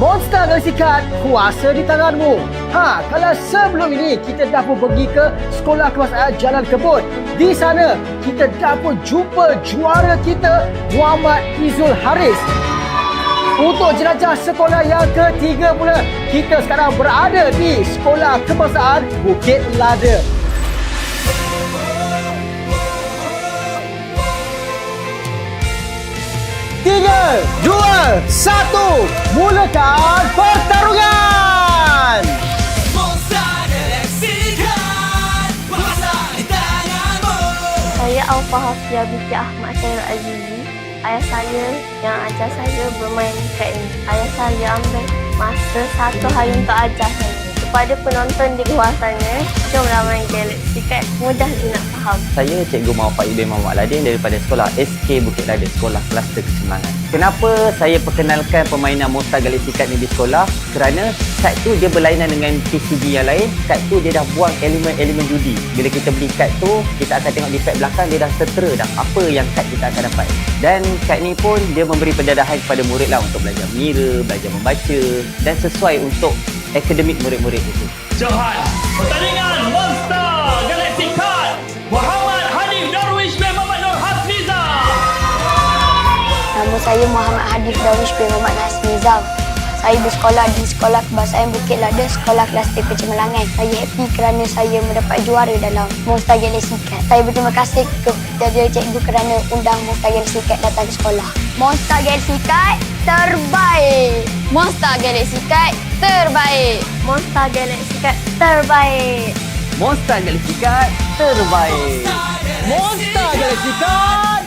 Monster Card kuasa di tanganmu. Ha, kalau sebelum ini kita dah pun pergi ke sekolah kelas A Jalan Kebun. Di sana kita dah pun jumpa juara kita Muhammad Izul Haris. Untuk jelajah sekolah yang ketiga pula, kita sekarang berada di Sekolah Kebangsaan Bukit Lada. Tiga, dua, satu, mulakan pertarungan! Saya Alfa Hafia binti Ahmad Khairul Azizi. Ayah saya yang ajar saya bermain kat ni. Ayah saya ambil masa satu hari untuk ajar saya. Kepada penonton di luar sana, jomlah main Galaxy Card. Mudah je nak faham. Saya Cikgu Muhammad Ibn Muhammad Ladin daripada sekolah SK Bukit Lada, Sekolah Kluster Kesemangan. Kenapa saya perkenalkan permainan Monster Galaxy Card ni di sekolah? Kerana kad tu dia berlainan dengan PCB yang lain. Kad tu dia dah buang elemen-elemen judi. Bila kita beli kad tu, kita akan tengok di pad belakang dia dah tertera dah apa yang kad kita akan dapat. Dan kad ni pun dia memberi pendedahan kepada murid lah untuk belajar mengira, belajar membaca dan sesuai untuk akademik murid-murid itu. Johan Pertandingan Monster Galaxy Card Muhammad Hanif Darwish bin Muhammad Nur Hafniza Nama saya Muhammad Hadif Darwish bin Muhammad Hasmizam. Saya bersekolah di Sekolah Kebangsaan Bukit Lada, Sekolah Kluster Kecemerlangan. Saya happy kerana saya mendapat juara dalam Monster Galaxy Card. Saya berterima kasih kepada cikgu kerana undang Monster Galaxy Card datang ke sekolah. Monster Galaxy Card terbaik. Monster Galaxy terbaik. Monster Galaxy terbaik. Monster Galaxy terbaik. Monster Galaxy Card